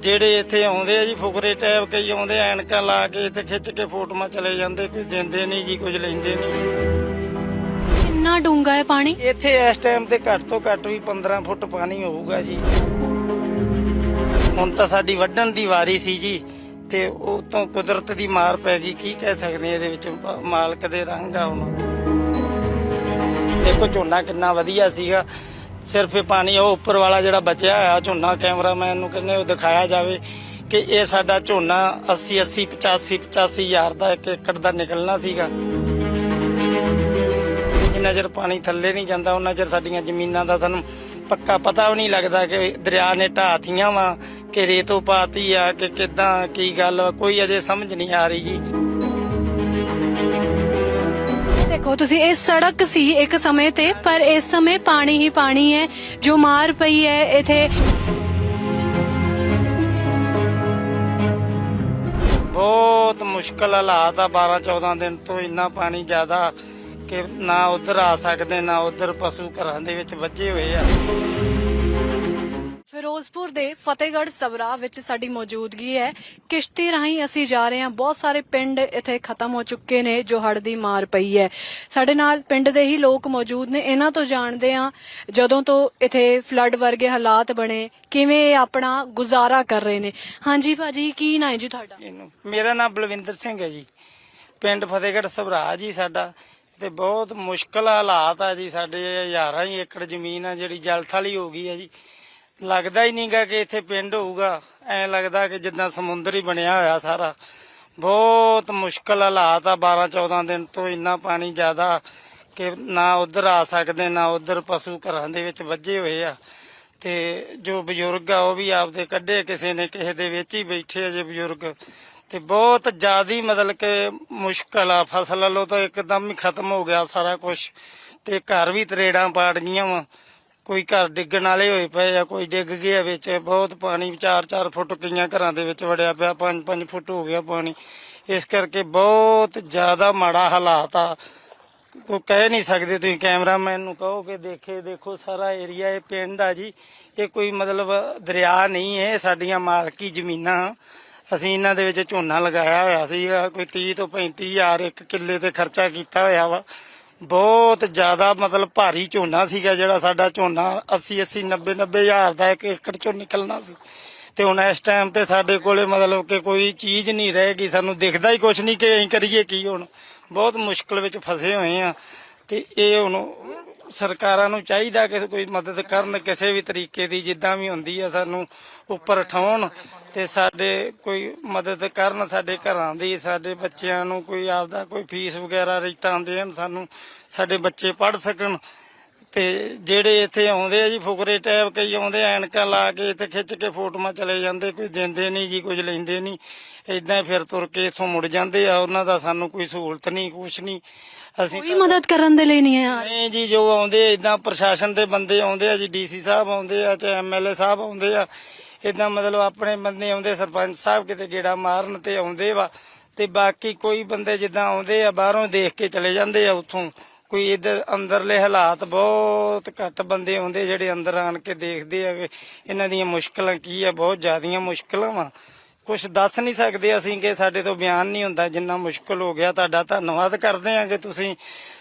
ਜਿਹੜੇ ਇੱਥੇ ਆਉਂਦੇ ਆ ਜੀ ਫੁਕਰੇ ਟੈਬ ਕਈ ਆਉਂਦੇ ਐਨਕਾਂ ਲਾ ਕੇ ਤੇ ਖਿੱਚ ਕੇ ਫੋਟੋਆਂ ਚਲੇ ਜਾਂਦੇ ਕੋਈ ਦਿੰਦੇ ਨਹੀਂ ਜੀ ਕੁਝ ਲੈਂਦੇ ਨਹੀਂ। ਕਿੰਨਾ ਡੂੰਘਾ ਹੈ ਪਾਣੀ? ਇੱਥੇ ਇਸ ਟਾਈਮ ਤੇ ਘੱਟ ਤੋਂ ਘੱਟ ਵੀ 15 ਫੁੱਟ ਪਾਣੀ ਹੋਊਗਾ ਜੀ। ਹੁਣ ਤਾਂ ਸਾਡੀ ਵੱਢਣ ਦੀ ਵਾਰੀ ਸੀ ਜੀ ਤੇ ਉਹ ਤੋਂ ਕੁਦਰਤ ਦੀ ਮਾਰ ਪੈ ਗਈ ਕੀ ਕਹਿ ਸਕਦੇ ਇਹਦੇ ਵਿੱਚ ਮਾਲਕ ਦੇ ਰੰਗ ਆ ਹੁਣ। ਦੇਖੋ ਝੋਨਾ ਕਿੰਨਾ ਵਧੀਆ ਸੀਗਾ। ਸਿਰਫ ਇਹ ਪਾਣੀ ਉਹ ਉੱਪਰ ਵਾਲਾ ਜਿਹੜਾ ਬਚਿਆ ਹੋਇਆ ਝੋਨਾ ਕੈਮਰਾਮੈਨ ਨੂੰ ਕਹਿੰਦੇ ਉਹ ਦਿਖਾਇਆ ਜਾਵੇ ਕਿ ਇਹ ਸਾਡਾ ਝੋਨਾ 80 80 85 85 ਹਜ਼ਾਰ ਦਾ ਇੱਕ ਏਕੜ ਦਾ ਨਿਕਲਣਾ ਸੀਗਾ। ਜਿੰਨਾ ਚਿਰ ਪਾਣੀ ਥੱਲੇ ਨਹੀਂ ਜਾਂਦਾ ਉਹਨਾਂ ਚਿਰ ਸਾਡੀਆਂ ਜ਼ਮੀਨਾਂ ਦਾ ਸਾਨੂੰ ਪੱਕਾ ਪਤਾ ਵੀ ਨਹੀਂ ਲੱਗਦਾ ਕਿ ਦਰਿਆ ਨੇ ਢਾਤੀਆਂ ਵਾ, ਕਿ ਰੇਤੋਂ ਪਾਤੀ ਆ, ਕਿ ਕਿਦਾਂ, ਕੀ ਗੱਲ ਕੋਈ ਅਜੇ ਸਮਝ ਨਹੀਂ ਆ ਰਹੀ ਜੀ। ਦੇਖੋ, ਤੁਸੀਂ ਇਹ ਸੜਕ ਸੀ ਇੱਕ ਸਮੇਂ ਤੇ, ਪਰ ਇਸ ਸਮੇਂ ਪਾਣੀ ਹੀ ਪਾਣੀ ਹੈ, ਜੋ ਮਾਰ ਪਈ ਹੈ ਇਥੇ। ਬਹੁਤ ਮੁਸ਼ਕਲ ਹਾਲਾਤ ਆ 12 14 ਦਿਨ ਤੋਂ ਇੰਨਾ ਪਾਣੀ ਜ਼ਿਆਦਾ ਕਿ ਨਾ ਉਧਰ ਆ ਸਕਦੇ, ਨਾ ਉਧਰ ਪਸ਼ੂ ਘਰਾਂ ਦੇ ਵਿੱਚ ਵੱਜੇ ਹੋਏ ਆ। ਫਿਰੋਜ਼ਪੁਰ ਦੇ ਫਤਿਹਗੜ੍ਹ ਸਬਰਾ ਵਿੱਚ ਸਾਡੀ ਮੌਜੂਦਗੀ ਹੈ। ਕਿਸ਼ਤੀ ਰਾਹੀਂ ਅਸੀਂ ਜਾ ਰਹੇ ਹਾਂ। ਬਹੁਤ ਸਾਰੇ ਪਿੰਡ ਇੱਥੇ ਖਤਮ ਹੋ ਚੁੱਕੇ ਨੇ ਜੋ ਹੜ ਦੀ ਮਾਰ ਪਈ ਹੈ। ਸਾਡੇ ਨਾਲ ਪਿੰਡ ਦੇ ਹੀ ਲੋਕ ਮੌਜੂਦ ਨੇ। ਇਹਨਾਂ ਤੋਂ ਜਾਣਦੇ ਹਾਂ ਜਦੋਂ ਤੋਂ ਇੱਥੇ ਫਲੱਡ ਵਰਗੇ ਹਾਲਾਤ ਬਣੇ, ਕਿਵੇਂ ਇਹ ਆਪਣਾ ਗੁਜ਼ਾਰਾ ਕਰ ਰਹੇ ਨੇ। ਹਾਂਜੀ ਭਾਜੀ, ਕੀ ਨਾਂ ਹੈ ਜੀ ਤੁਹਾਡਾ? ਇਹਨੂੰ। ਮੇਰਾ ਨਾਮ ਬਲਵਿੰਦਰ ਸਿੰਘ ਹੈ ਜੀ। ਪਿੰਡ ਫਤਿਹਗੜ੍ਹ ਸਭਰਾ ਜੀ ਸਾਡਾ। ਤੇ ਬਹੁਤ ਮੁਸ਼ਕਲ ਹਾਲਾਤ ਆ ਜੀ। ਸਾਡੇ ਹਜ਼ਾਰਾਂ ਹੀ ਏਕੜ ਜ਼ਮੀਨ ਆ ਜਿਹੜੀ ਜਲਥਲੀ ਹੋ ਗਈ ਆ ਜੀ। ਲੱਗਦਾ ਹੀ ਨਹੀਂਗਾ ਕਿ ਇੱਥੇ ਪਿੰਡ ਹੋਊਗਾ। ਐ ਲੱਗਦਾ ਕਿ ਜਿੱਦਾਂ ਸਮੁੰਦਰ ਹੀ ਬਣਿਆ ਹੋਇਆ ਸਾਰਾ। ਬਹੁਤ ਮੁਸ਼ਕਲ ਹਾਲਾਤ ਆ 12 14 ਦਿਨ ਤੋਂ ਇੰਨਾ ਪਾਣੀ ਜ਼ਿਆਦਾ ਕਿ ਨਾ ਉਧਰ ਆ ਸਕਦੇ, ਨਾ ਉਧਰ ਪਸ਼ੂ ਘਰਾਂ ਦੇ ਵਿੱਚ ਵੱਜੇ ਹੋਏ ਆ। ਤੇ ਜੋ ਬਜ਼ੁਰਗ ਆ, ਉਹ ਵੀ ਆਪਦੇ ਕੱਢੇ, ਕਿਸੇ ਨੇ ਕਿਸੇ ਦੇ ਵਿੱਚ ਹੀ ਬੈਠੇ ਆ ਜੇ ਬਜ਼ੁਰਗ। ਤੇ ਬਹੁਤ ਜ਼ਿਆਦੀ ਮਤਲਬ ਕਿ ਮੁਸ਼ਕਲ ਆ, ਫਸਲ ਵੱਲੋਂ ਤਾਂ ਇੱਕਦਮ ਹੀ ਖਤਮ ਹੋ ਗਿਆ ਸਾਰਾ ਕੁਝ ਤੇ ਘਰ ਵੀ ਤਰੇੜਾਂ ਪਾੜ ਗਈਆਂ ਵਾ। ਕੋਈ ਘਰ ਡਿੱਗਣ ਵਾਲੇ ਹੋਏ ਪਏ ਆ, ਕੋਈ ਡਿੱਗ ਗਿਆ ਵਿੱਚ, ਬਹੁਤ ਪਾਣੀ 4-4 ਫੁੱਟ ਕਈਆਂ ਘਰਾਂ ਦੇ ਵਿੱਚ ਵੜਿਆ ਪਿਆ 5-5 ਫੁੱਟ ਹੋ ਗਿਆ ਪਾਣੀ। ਇਸ ਕਰਕੇ ਬਹੁਤ ਜ਼ਿਆਦਾ ਮਾੜਾ ਹਾਲਾਤ ਆ। ਕੋਈ ਕਹਿ ਨਹੀਂ ਸਕਦੇ ਤੁਸੀਂ ਕੈਮਰਾਮੈਨ ਨੂੰ ਕਹੋ ਕਿ ਦੇਖੇ, ਦੇਖੋ ਸਾਰਾ ਏਰੀਆ, ਇਹ ਪਿੰਡ ਆ ਜੀ। ਇਹ ਕੋਈ ਮਤਲਬ ਦਰਿਆ ਨਹੀਂ ਹੈ, ਸਾਡੀਆਂ ਮਾਲਕੀ ਜ਼ਮੀਨਾਂ। ਅਸੀਂ ਇਹਨਾਂ ਦੇ ਵਿੱਚ ਝੋਨਾ ਲਗਾਇਆ ਹੋਇਆ ਸੀ ਕੋਈ 30 ਤੋਂ 35 ਹਜ਼ਾਰ ਇੱਕ ਕਿੱਲੇ ਤੇ ਖਰਚਾ ਕੀਤਾ ਹੋਇਆ ਵਾ। ਬਹੁਤ ਜ਼ਿਆਦਾ ਮਤਲਬ ਭਾਰੀ ਝੋਨਾ ਸੀਗਾ ਜਿਹੜਾ ਸਾਡਾ ਝੋਨਾ 80 80 90 90 ਹਜ਼ਾਰ ਦਾ ਇੱਕ ਏਕੜ ਚੋਂ ਨਿਕਲਣਾ ਸੀ। ਤੇ ਹੁਣ ਇਸ ਟਾਈਮ ਤੇ ਸਾਡੇ ਕੋਲੇ ਮਤਲਬ ਕਿ ਕੋਈ ਚੀਜ਼ ਨਹੀਂ ਰਹੇਗੀ ਸਾਨੂੰ ਦਿਖਦਾ ਹੀ ਕੁਝ ਨਹੀਂ ਕਿ ਅਸੀਂ ਕਰੀਏ ਕੀ ਹੁਣ। ਬਹੁਤ ਮੁਸ਼ਕਲ ਵਿੱਚ ਫਸੇ ਹੋਏ ਆ ਤੇ ਇਹ ਹੁਣ ਸਰਕਾਰਾਂ ਨੂੰ ਚਾਹੀਦਾ ਕਿ ਕੋਈ ਮਦਦ ਕਰਨ, ਕਿਸੇ ਵੀ ਤਰੀਕੇ ਦੀ ਜਿੱਦਾਂ ਵੀ ਹੁੰਦੀ ਆ ਸਾਨੂੰ ਉੱਪਰ ਉਠਾਉਣ ਤੇ ਸਾਡੇ ਕੋਈ ਮਦਦ ਕਰਨ, ਸਾਡੇ ਘਰਾਂ ਦੀ, ਸਾਡੇ ਬੱਚਿਆਂ ਨੂੰ ਕੋਈ ਆਪਦਾ ਕੋਈ ਫੀਸ ਵਗੈਰਾ ਰੇਤਾਂ ਦੇਣ, ਸਾਨੂੰ ਸਾਡੇ ਬੱਚੇ ਪੜ੍ਹ ਸਕਣ। ਤੇ ਜਿਹੜੇ ਇੱਥੇ ਆਉਂਦੇ ਆ ਜੀ ਫੁਕਰੇ ਟੈਬ ਕਈ ਆਉਂਦੇ ਆ, ਐਨਕਾਂ ਲਾ ਕੇ ਤੇ ਖਿੱਚ ਕੇ ਫੋਟੋਆਂ ਚਲੇ ਜਾਂਦੇ ਕੋਈ ਦਿੰਦੇ ਨਹੀਂ ਜੀ ਕੁਝ ਲੈਂਦੇ ਨਹੀਂ। ਇਦਾਂ ਫਿਰ ਤੁਰ ਕੇ ਇਥੋਂ ਮੁੜ ਜਾਂਦੇ ਆ ਉਹਨਾਂ ਦਾ ਸਾਨੂੰ ਕੋਈ ਸਹੂਲਤ ਨਹੀਂ ਕੁਛ ਨਹੀਂ। ਅਸੀਂ ਕੋਈ ਮਦਦ ਕਰਨ ਦੇ ਲਈ ਨਹੀਂ ਹੈ। ਨਹੀਂ ਜੀ ਜੋ ਆਉਂਦੇ ਇਦਾਂ ਪ੍ਰਸ਼ਾਸਨ ਦੇ ਬੰਦੇ ਆਉਂਦੇ ਆ ਜੀ ਡੀਸੀ ਸਾਹਿਬ ਆਉਂਦੇ ਆ ਚਾਹੇ ਐਮਐਲਏ ਸਾਹਿਬ ਆਉਂਦੇ ਆ। ਇਦਾਂ ਮਤਲਬ ਆਪਣੇ ਬੰਦੇ ਆਉਂਦੇ ਸਰਪੰਚ ਸਾਹਿਬ ਕਿਤੇ ਗੇੜਾ ਮਾਰਨ ਤੇ ਆਉਂਦੇ ਵਾ। ਤੇ ਬਾਕੀ ਕੋਈ ਬੰਦੇ ਜਿੱਦਾਂ ਆਉਂਦੇ ਆ ਬਾਹਰੋਂ ਦੇਖ ਕੇ ਚਲੇ ਜਾਂਦੇ ਆ ਉੱਥੋਂ ਕੋਈ ਇਧਰ ਅੰਦਰਲੇ ਹਾਲਾਤ ਬਹੁਤ ਘੱਟ ਬੰਦੇ ਆਉਂਦੇ ਜਿਹੜੇ ਅੰਦਰ ਆਣ ਕੇ ਦੇਖਦੇ ਆ ਇਹਨਾਂ ਦੀਆਂ ਮੁਸ਼ਕਲਾਂ ਕੀ ਆ? ਬਹੁਤ ਜ਼ਿਆਦੀਆਂ ਮੁਸ਼ਕਲਾਂ ਵਾ। ਕੁਝ ਦੱਸ ਨਹੀਂ ਸਕਦੇ ਅਸੀਂ ਕਿ ਸਾਡੇ ਤੋਂ ਬਿਆਨ ਨਹੀਂ ਹੁੰਦਾ। ਜਿੰਨਾ ਮੁਸ਼ਕਲ ਹੋ ਗਿਆ ਤੁਹਾਡਾ ਧੰਨਵਾਦ ਕਰਦੇ ਹਾਂ ਕਿ ਤੁਸੀਂ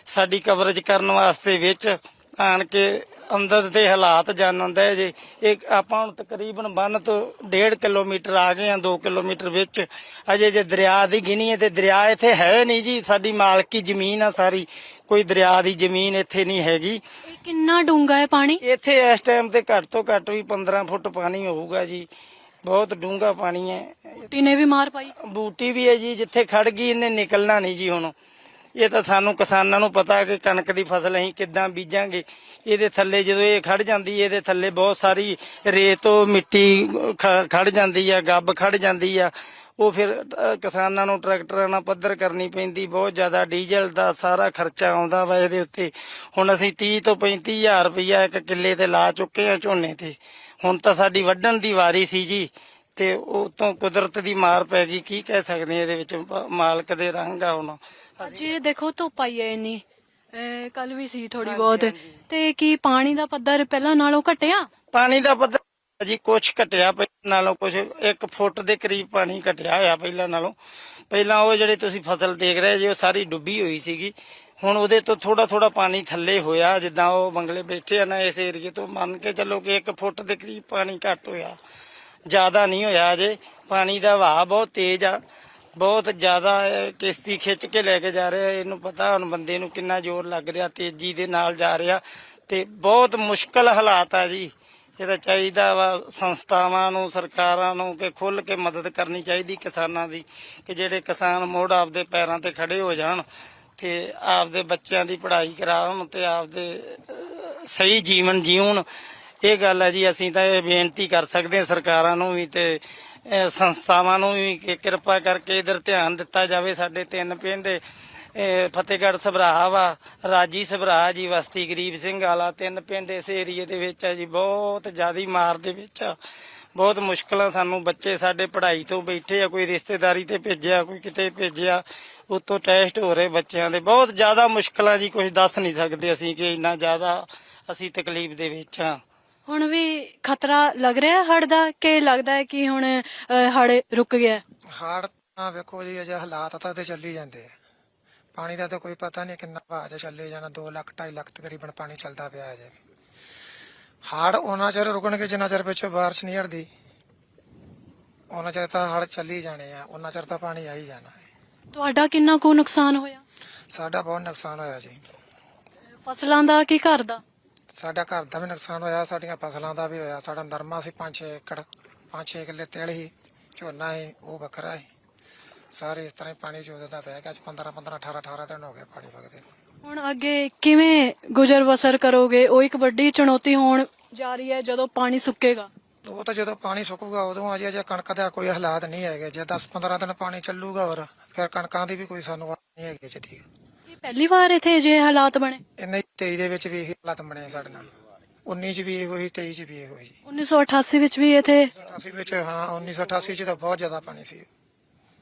ਸਾਡੀ ਕਵਰੇਜ ਕਰਨ ਵਾਸਤੇ ਵਿੱਚ ਆਣ ਕੇ ਅੰਦਰ ਦੇ ਹਾਲਾਤ ਜਾਣਨ ਦੇ ਜੇ। ਇੱਕ ਆਪਾਂ ਹੁਣ ਤਕਰੀਬਨ ਬੰਨ ਤੋਂ 1.5 ਕਿਲੋਮੀਟਰ ਆ ਗਏ ਆ 2 ਕਿਲੋਮੀਟਰ ਵਿੱਚ। ਅਜੇ ਜੇ ਦਰਿਆ ਦੀ ਗਿਣੀ ਹੈ ਤੇ ਦਰਿਆ ਇੱਥੇ ਹੈ ਨਹੀਂ ਜੀ। ਸਾਡੀ ਮਾਲਕੀ ਜ਼ਮੀਨ ਆ ਸਾਰੀ। ਕੋਈ ਦਰਿਆ ਦੀ ਜ਼ਮੀਨ ਇੱਥੇ ਨਹੀਂ ਹੈਗੀ। ਇਹ ਕਿੰਨਾ ਡੂੰਘਾ ਹੈ ਪਾਣੀ? ਇੱਥੇ ਇਸ ਟਾਈਮ ਤੇ ਘੱਟ ਤੋਂ ਘੱਟ ਵੀ 15 ਫੁੱਟ ਪਾਣੀ ਹੋਊਗਾ ਜੀ। ਬਹੁਤ ਡੂੰਘਾ ਪਾਣੀ ਹੈ। ਟੀ ਨੇ ਵੀ ਮਾਰ ਪਾਈ। ਬੂਟੀ ਵੀ ਹੈ ਜੀ ਜਿੱਥੇ ਖੜ ਗਈ ਇਹਨੇ ਨਿਕਲਣਾ ਨਹੀਂ ਜੀ ਹੁਣ। ਇਹ ਤਾਂ ਸਾਨੂੰ ਕਿਸਾਨਾਂ ਨੂੰ ਪਤਾ ਕਿ ਕਣਕ ਦੀ ਫਸਲ ਅਸੀਂ ਕਿੱਦਾਂ ਬੀਜਾਂਗੇ। ਇਹਦੇ ਥੱਲੇ ਜਦੋਂ ਇਹ ਖੜ ਜਾਂਦੀ ਹੈ ਇਹਦੇ ਥੱਲੇ ਬਹੁਤ ਸਾਰੀ ਰੇਤ ਮਿੱਟੀ ਖ- ਖੜ ਜਾਂਦੀ ਆ ਗੱਬ ਖੜ ਜਾਂਦੀ ਆ। ਉਹ ਫਿਰ ਕਿਸਾਨਾਂ ਨੂੰ ਟਰੈਕਟਰਾਂ ਨਾਲ ਪੱਧਰ ਕਰਨੀ ਪੈਂਦੀ ਬਹੁਤ ਜ਼ਿਆਦਾ ਡੀਜ਼ਲ ਦਾ ਸਾਰਾ ਖਰਚਾ ਆਉਂਦਾ ਵਾ ਇਹਦੇ ਉੱਤੇ। ਹੁਣ ਅਸੀਂ 30 ਤੋਂ 35 ਹਜ਼ਾਰ ਰੁਪਈਆ ਇੱਕ ਕਿੱਲੇ ਤੇ ਲਾ ਚੁੱਕੇ ਆ ਝੋਨੇ ਤੇ। ਹੁਣ ਤਾਂ ਸਾਡੀ ਵੱਢਣ ਦੀ ਵਾਰੀ ਸੀ ਜੀ ਤੇ ਉਹ ਤੋਂ ਕੁਦਰਤ ਦੀ ਮਾਰ ਪੈ ਗਈ। ਕੀ ਕਹਿ ਸਕਦੇ ਆ ਇਹਦੇ ਵਿੱਚ ਮਾਲਕ ਦੇ ਰੰਗ ਆ ਹੁਣ। ਇਹ ਦੇਖੋ ਧੁੱਪ ਆਈ ਹੈ ਇੰਨੀ। ਕੱਲ ਵੀ ਸੀ ਥੋੜੀ ਬਹੁਤ। ਤੇ ਕੀ ਪਾਣੀ ਦਾ ਪੱਧਰ ਪਹਿਲਾਂ ਨਾਲੋਂ ਘਟਿਆ? ਪਾਣੀ ਦਾ ਪੱਧਰ ਜੀ, ਕੁਛ ਘਟਿਆ ਪਹਿਲਾਂ ਨਾਲੋਂ ਕੁਛ 1 ਫੁੱਟ ਦੇ ਕਰੀਬ ਪਾਣੀ ਘਟਿਆ ਹੋਇਆ ਪਹਿਲਾਂ ਨਾਲੋਂ। ਪਹਿਲਾਂ ਉਹ ਜਿਹੜੇ ਤੁਸੀਂ ਫਸਲ ਦੇਖ ਰਹੇ ਜੀ, ਉਹ ਸਾਰੀ ਡੁੱਬੀ ਹੋਈ ਸੀਗੀ। ਹੁਣ ਉਹਦੇ ਤੋਂ ਥੋੜਾ ਥੋੜਾ ਪਾਣੀ ਥੱਲੇ ਹੋਇਆ, ਜਿੱਦਾਂ ਉਹ ਬੰਗਲੇ ਬੈਠੇ ਆ ਨਾ ਇਸ ਏਰੀਏ ਤੋਂ। ਮੰਨ ਕੇ ਚੱਲੋ ਕਿ 1 ਫੁੱਟ ਦੇ ਕਰੀਬ ਪਾਣੀ ਘਟ ਹੋਇਆ। ਜ਼ਿਆਦਾ ਨਹੀਂ ਹੋਇਆ ਅਜੇ ਪਾਣੀ ਦਾ ਵਹਾਅ ਬਹੁਤ ਤੇਜ਼ ਆ। ਬਹੁਤ ਜ਼ਿਆਦਾ ਕਿਸ਼ਤੀ ਖਿੱਚ ਕੇ ਲੈ ਕੇ ਜਾ ਰਿਹਾ। ਇਹਨੂੰ ਪਤਾ ਹੁਣ ਬੰਦੇ ਨੂੰ ਕਿੰਨਾ ਜ਼ੋਰ ਲੱਗ ਰਿਹਾ, ਤੇਜ਼ੀ ਦੇ ਨਾਲ ਜਾ ਰਿਹਾ। ਤੇ ਬਹੁਤ ਮੁਸ਼ਕਲ ਹਾਲਾਤ ਆ ਜੀ। ਇਹਦਾ ਚਾਹੀਦਾ ਵਾ ਸੰਸਥਾਵਾਂ ਨੂੰ, ਸਰਕਾਰਾਂ ਨੂੰ ਕਿ ਖੁੱਲ ਕੇ ਮਦਦ ਕਰਨੀ ਚਾਹੀਦੀ ਕਿਸਾਨਾਂ ਦੀ, ਕਿ ਜਿਹੜੇ ਕਿਸਾਨ ਮੋੜ ਆਪਦੇ ਪੈਰਾਂ ਤੇ ਖੜੇ ਹੋ ਜਾਣ ਤੇ ਆਪਦੇ ਬੱਚਿਆਂ ਦੀ ਪੜ੍ਹਾਈ ਕਰਾਉਣ ਤੇ ਆਪਦੇ ਸਹੀ ਜੀਵਨ ਜੀਉਣ। ਇਹ ਗੱਲ ਹੈ ਜੀ, ਅਸੀਂ ਤਾਂ ਇਹ ਬੇਨਤੀ ਕਰ ਸਕਦੇ ਹਾਂ ਸਰਕਾਰਾਂ ਨੂੰ ਵੀ ਤੇ ਸੰਸਥਾਵਾਂ ਨੂੰ ਵੀ ਕਿ ਕਿਰਪਾ ਕਰਕੇ ਇਧਰ ਧਿਆਨ ਦਿੱਤਾ ਜਾਵੇ ਸਾਡੇ ਤਿੰਨ ਪਿੰਡ। ਫਤਿਹਗੜ੍ਹ ਸਭਰਾ ਵਾ ਰਾਜੀ ਸਭਰਾ ਜੀ ਵਸਤੀ ਗਰੀਬ ਸਿੰਘ ਵਾਲਾ ਤਿੰਨ ਪਿੰਡ ਇਸ ਏਰੀਏ ਦੇ ਵਿੱਚ ਆ ਜੀ ਬਹੁਤ ਜ਼ਿਆਦੀ ਮਾਰ ਦੇ ਵਿੱਚ ਆ। ਬਹੁਤ ਮੁਸ਼ਕਲਾਂ ਸਾਨੂੰ ਬੱਚੇ ਸਾਡੇ ਪੜ੍ਹਾਈ ਤੋਂ ਬੈਠੇ ਆ ਕੋਈ ਰਿਸ਼ਤੇਦਾਰੀ ਤੇ ਭੇਜਿਆ ਕੋਈ ਕਿਤੇ ਭੇਜਿਆ ਉਤੋਂ ਟੈਸਟ ਹੋ ਰਹੇ ਬੱਚਿਆਂ ਦੇ। ਬਹੁਤ ਜ਼ਿਆਦਾ ਮੁਸ਼ਕਲਾਂ ਜੀ ਕੁਝ ਦੱਸ ਨਹੀਂ ਸਕਦੇ ਅਸੀਂ ਕਿ ਇੰਨਾ ਜ਼ਿਆਦਾ ਅਸੀਂ ਤਕਲੀਫ ਦੇ ਵਿੱਚ ਆ। ਹੁਣ ਵੀ ਖਤਰਾ ਲੱਗ ਰਿਹਾ ਹੜ ਦਾ ਕਿ ਲੱਗਦਾ ਹੈ ਕਿ ਹੁਣ ਹੜ ਰੁਕ ਗਿਆ? ਹਾੜ ਤਾਂ ਵੇਖੋ ਜੀ ਅਜੇ ਹਾਲਾਤ ਤਾਂ ਤੇ ਚੱਲੀ ਜਾਂਦੇ ਆ। ਪਾਣੀ ਦਾ ਤਾਂ ਕੋਈ ਪਤਾ ਨਹੀਂ ਕਿੰਨਾ ਭਾਅ ਚੱਲੇ ਜਾਣਾ 2 ਲੱਖ 2.5 ਲੱਖ ਤਕਰੀਬਨ ਪਾਣੀ ਚੱਲਦਾ ਪਿਆ ਅਜੇ ਵੀ। ਹਾੜ ਉਹਨਾਂ ਚਿਰ ਰੁਕਣਗੇ ਜਿੰਨਾ ਚਿਰ ਪਿੱਛੋਂ ਬਾਰਿਸ਼ ਨਹੀਂ ਹਟਦੀ। ਉਹਨਾਂ ਚਿਰ ਤਾਂ ਹਾੜ ਚੱਲੀ ਜਾਣੇ ਆ ਉਹਨਾਂ ਚਿਰ ਤਾਂ ਪਾਣੀ ਆ ਹੀ ਜਾਣਾ ਹੈ। ਤੁਹਾਡਾ ਕਿੰਨਾ ਕੁ ਨੁਕਸਾਨ ਹੋਇਆ? ਸਾਡਾ ਬਹੁਤ ਨੁਕਸਾਨ ਹੋਇਆ ਜੀ। ਫਸਲਾਂ ਦਾ ਕੀ ਘਰ ਦਾ? ਸਾਡਾ ਘਰ ਦਾ ਵੀ ਨੁਕਸਾਨ ਹੋਇਆ ਸਾਡੀਆਂ ਫਸਲਾਂ ਦਾ ਵੀ ਹੋਇਆ। ਸਾਡਾ ਨਰਮਾ ਸੀ 5-6 ਏਕੜ 5-6 ਕਿੱਲੇ ਤਿਲ ਸੀ ਝੋਨਾ ਸੀ ਉਹ ਵੱਖਰਾ ਸੀ। ਸਾਰੇ ਇਸ ਤਰ੍ਹਾਂ ਹੀ ਪਾਣੀ ਚ ਉਹਦਾ ਬਹਿ ਗਿਆ 15-15 18-18 ਦਿਨ ਹੋ ਗਏ ਪਾਣੀ ਵਗਦੇ ਨੂੰ। ਹੁਣ ਅੱਗੇ ਕਿਵੇਂ ਗੁਜ਼ਰ ਬਸਰ ਕਰੋਗੇ? ਉਹ ਇੱਕ ਵੱਡੀ ਚੁਣੌਤੀ ਹੋਣ ਜਾ ਰਹੀ ਹੈ ਜਦੋਂ ਪਾਣੀ ਸੁੱਕੇਗਾ। ਉਹ ਤਾਂ ਜਦੋਂ ਪਾਣੀ ਸੁੱਕੂਗਾ ਉਦੋਂ ਅਜੇ ਜੇ ਕਣਕ ਦਾ ਕੋਈ ਹਾਲਾਤ ਨਹੀਂ ਹੈਗੇ। ਜੇ 10-15 ਦਿਨ ਪਾਣੀ ਚੱਲੂਗਾ ਹੋਰ ਫਿਰ ਕਣਕਾਂ ਦੀ ਵੀ ਕੋਈ ਸਾਨੂੰ ਆਸ ਨਹੀਂ ਹੈਗੀ ਜਦੀ ਇਹ ਪਹਿਲੀ ਵਾਰ ਇੱਥੇ ਜੇ ਹਾਲਾਤ ਬਣੇ? ਇੰਨੇ 23 ਦੇ ਵਿੱਚ ਵੀ ਇਹ ਹਾਲਾਤ ਬਣੇ ਆ ਸਾਡੇ ਨਾਲ। 19 ਚ ਵੀ ਇਹ ਹੋਈ 23 ਚ ਵੀ ਇਹ ਹੋਈ ਜੀ 1988 ਵਿੱਚ ਵੀ ਇੱਥੇ 88 ਵਿੱਚ ਹਾਂ 1988 ਚ ਤਾਂ ਬਹੁਤ ਜ਼ਿਆਦਾ ਪਾਣੀ ਸੀ।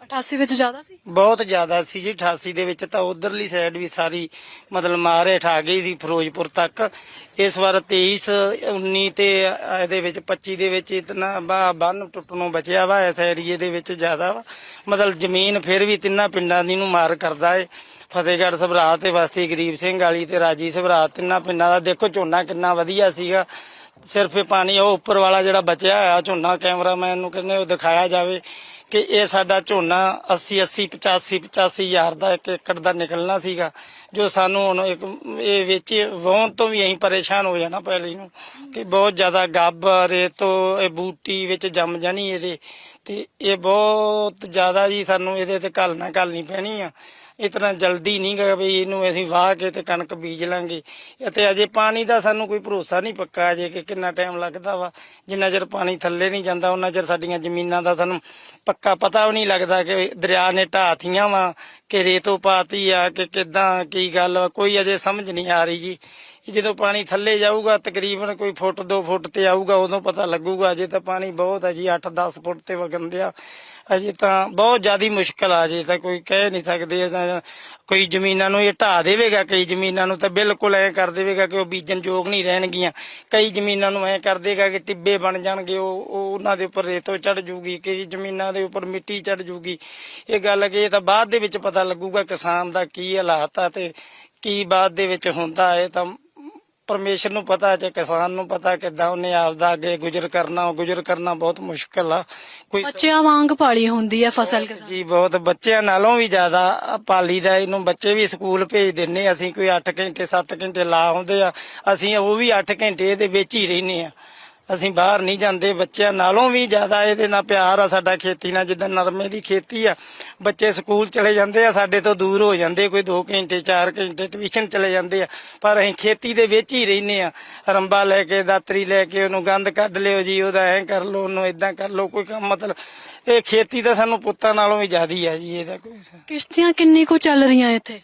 88 ਵਿੱਚ ਜ਼ਿਆਦਾ ਸੀ? ਬਹੁਤ ਜ਼ਿਆਦਾ ਸੀ ਜੀ 88 ਦੇ ਵਿੱਚ ਤਾਂ ਉਧਰਲੀ ਸਾਈਡ ਵੀ ਸਾਰੀ ਮਤਲਬ ਮਾਰ ਹੇਠ ਆ ਗਈ ਸੀ ਫਿਰੋਜ਼ਪੁਰ ਤੱਕ। ਇਸ ਵਾਰ 23 19 ਤੇ ਇਹਦੇ ਵਿੱਚ 25 ਦੇ ਵਿੱਚ ਇਤਨਾ ਬੰਨ ਟੁੱਟਣੋਂ ਬਚਿਆ ਵਾ, ਇਸ ਏਰੀਏ ਦੇ ਵਿੱਚ ਜ਼ਿਆਦਾ ਵਾ। ਮਤਲਬ ਜ਼ਮੀਨ ਫਿਰ ਵੀ ਤਿੰਨਾਂ ਪਿੰਡਾਂ ਦੀ ਨੂੰ ਮਾਰ ਕਰਦਾ ਏ। ਫਤਿਹਗੜ੍ਹ ਸਭਰਾ ਤੇ ਵਸਤੀ ਗਰੀਬ ਸਿੰਘ ਵਾਲੀ ਤੇ ਰਾਜੀ ਸਭਰਾ ਤਿੰਨਾਂ ਪਿੰਡਾਂ ਦਾ ਦੇਖੋ ਝੋਨਾ ਕਿੰਨਾ ਵਧੀਆ ਸੀਗਾ। ਸਿਰਫ ਪਾਣੀ ਉਹ ਉੱਪਰ ਵਾਲਾ ਜਿਹੜਾ ਬਚਿਆ ਹੋਇਆ, ਝੋਨਾ ਕੈਮਰਾਮੈਨ ਨੂੰ ਕਹਿੰਦੇ ਉਹ ਦਿਖਾਇਆ ਜਾਵੇ। ਕਿ ਇਹ ਸਾਡਾ ਝੋਨਾ 80 80 85 85 ਹਜ਼ਾਰ ਦਾ ਇੱਕ ਏਕੜ ਦਾ ਨਿਕਲਣਾ ਸੀਗਾ, ਜੋ ਸਾਨੂੰ ਹੁਣ ਇੱਕ ਇਹ ਵਿੱਚ ਵਾਹੁਣ ਤੋਂ ਵੀ ਅਸੀਂ ਪਰੇਸ਼ਾਨ ਹੋ ਜਾਣਾ ਪਹਿਲੇ ਨੂੰ, ਕਿ ਬਹੁਤ ਜ਼ਿਆਦਾ ਗੱਬ ਰੇਤੋ ਇਹ ਬੂਟੀ ਵਿੱਚ ਜੰਮ ਜਾਣੀ ਇਹਦੇ, ਤੇ ਇਹ ਬਹੁਤ ਜ਼ਿਆਦਾ ਜੀ ਸਾਨੂੰ ਇਹਦੇ ਤੇ ਘਾਲਣਾ ਘੱਲਣੀ ਪੈਣੀ ਆ। ਇਤਨਾ ਜਲਦੀ ਨਹੀਂ ਗਾ ਵੀ ਇਹਨੂੰ ਅਸੀਂ ਵਾਹ ਕੇ ਤੇ ਕਣਕ ਬੀਜ ਲਾਂਗੇ। ਅਤੇ ਅਜੇ ਪਾਣੀ ਦਾ ਸਾਨੂੰ ਕੋਈ ਭਰੋਸਾ ਨਹੀਂ ਪੱਕਾ ਅਜੇ ਕਿ ਕਿੰਨਾ ਟਾਈਮ ਲੱਗਦਾ ਵਾ। ਜਿੰਨਾ ਚਿਰ ਪਾਣੀ ਥੱਲੇ ਨਹੀਂ ਜਾਂਦਾ ਉਹਨਾਂ ਚਿਰ ਸਾਡੀਆਂ ਜ਼ਮੀਨਾਂ ਦਾ ਸਾਨੂੰ ਪੱਕਾ ਪਤਾ ਵੀ ਨਹੀਂ ਲੱਗਦਾ ਕਿ ਦਰਿਆ ਨੇ ਢਾਤੀਆਂ ਵਾ ਕਿ ਰੇਤੋਂ ਪਾਤੀ ਆ ਕਿ ਕਿਦਾਂ ਕੀ ਗੱਲ ਵਾ, ਕੋਈ ਅਜੇ ਸਮਝ ਨਹੀਂ ਆ ਰਹੀ ਜੀ। ਇਹ ਜਦੋਂ ਪਾਣੀ ਥੱਲੇ ਜਾਊਗਾ ਤਕਰੀਬਨ ਕੋਈ ਫੁੱਟ 2 ਫੁੱਟ ਤੇ ਆਊਗਾ ਉਦੋਂ ਪਤਾ ਲੱਗੂਗਾ। ਅਜੇ ਤਾਂ ਪਾਣੀ ਬਹੁਤ ਹੈ ਜੀ 8-10 ਫੁੱਟ ਤੇ ਵਗਣ ਦਿਆ। ਅਜੇ ਤਾਂ ਬਹੁਤ ਜ਼ਿਆਦੀ ਮੁਸ਼ਕਲ ਆ ਜੇ ਤਾਂ ਕੋਈ ਕਹਿ ਨਹੀਂ ਸਕਦੇ ਇਹ ਤਾਂ ਕੋਈ ਜ਼ਮੀਨਾਂ ਨੂੰ ਇਹ ਢਾ ਦੇਵੇਗਾ, ਕਈ ਜ਼ਮੀਨਾਂ ਨੂੰ ਤਾਂ ਬਿਲਕੁਲ ਐ ਕਰ ਦੇਵੇਗਾ ਕਿ ਉਹ ਬੀਜਣ ਯੋਗ ਨਹੀਂ ਰਹਿਣਗੀਆਂ। ਕਈ ਜ਼ਮੀਨਾਂ ਨੂੰ ਐ ਕਰ ਦੇਗਾ ਕਿ ਟਿੱਬੇ ਬਣ ਜਾਣਗੇ, ਉਹ ਉਹ ਉਹਨਾਂ ਦੇ ਉੱਪਰ ਰੇਤੋ ਚੜ ਜੂਗੀ, ਕਈ ਜ਼ਮੀਨਾਂ ਦੇ ਉੱਪਰ ਮਿੱਟੀ ਚੜ ਜੂਗੀ। ਇਹ ਗੱਲ ਕਿ ਇਹ ਤਾਂ ਬਾਅਦ ਦੇ ਵਿੱਚ ਪਤਾ ਲੱਗੂਗਾ ਕਿਸਾਨ ਦਾ ਕੀ ਹਾਲਾਤ ਆ ਤੇ ਕੀ ਬਾਅਦ ਦੇ ਵਿੱਚ ਹੁੰਦਾ ਹੈ ਤਾਂ ਪਰਮੇਸ਼ਰ ਨੂੰ ਪਤਾ ਤੇ ਕਿਸਾਨ ਨੂੰ ਪਤਾ ਕਿਦਾਂ ਉਹਨੇ ਆਪਦਾ ਅੱਗੇ ਗੁਜ਼ਰ ਕਰਨਾ ਗੁਜ਼ਰ ਕਰਨਾ ਬਹੁਤ ਮੁਸ਼ਕਲ ਆ। ਕੋਈ ਬੱਚਿਆਂ ਵਾਂਗ ਪਾਲੀ ਹੁੰਦੀ ਹੈ ਫਸਲ ਜੀ ਬਹੁਤ ਬੱਚਿਆਂ ਨਾਲੋਂ ਵੀ ਜ਼ਿਆਦਾ ਪਾਲੀ ਦਾ ਇਹਨੂੰ ਬੱਚੇ ਵੀ ਸਕੂਲ ਭੇਜ ਦਿੰਨੇ ਅਸੀਂ ਕੋਈ 8 ਘੰਟੇ 7 ਘੰਟੇ ਲਾ ਆਉਂਦੇ ਆ। ਅਸੀਂ ਉਹ ਵੀ 8 ਘੰਟੇ ਇਹਦੇ ਵਿੱਚ ਹੀ ਰਹਿੰਦੇ ਆ। ਅਸੀਂ ਬਾਹਰ ਨਹੀਂ ਜਾਂਦੇ ਬੱਚਿਆਂ ਨਾਲੋਂ ਵੀ ਜ਼ਿਆਦਾ ਇਹਦੇ ਨਾਲ ਪਿਆਰ ਆ ਸਾਡਾ ਖੇਤੀ ਨਾਲ ਜਿੱਦਾਂ ਨਰਮੇ ਦੀ ਖੇਤੀ ਆ। ਬੱਚੇ ਸਕੂਲ ਚਲੇ ਜਾਂਦੇ ਆ ਸਾਡੇ ਤੋਂ ਦੂਰ ਹੋ ਜਾਂਦੇ ਕੋਈ 2 ਘੰਟੇ 4 ਘੰਟੇ ਟਿਊਸ਼ਨ ਚਲੇ ਜਾਂਦੇ ਆ। ਪਰ ਅਸੀਂ ਖੇਤੀ ਦੇ ਵਿੱਚ ਹੀ ਰਹਿੰਦੇ ਆ। ਰੰਬਾ ਲੈ ਕੇ ਦਾਤਰੀ ਲੈ ਕੇ ਉਹਨੂੰ ਗੰਦ ਕੱਢ ਲਿਓ ਜੀ ਉਹਦਾ ਐਂ ਕਰ ਲਓ ਉਹਨੂੰ ਇਦਾਂ ਕਰ ਲਓ ਕੋਈ ਕੰਮ ਮਤਲਬ ਇਹ ਖੇਤੀ ਤਾਂ ਸਾਨੂੰ ਪੁੱਤਾਂ ਨਾਲੋਂ ਵੀ ਜ਼ਿਆਦੀ ਆ ਜੀ ਇਹਦਾ ਕੋਈ ਕਿਸ਼ਤੀਆਂ ਕਿੰਨੀ ਕੁ ਚੱਲ ਰਹੀਆਂ ਇੱਥੇ?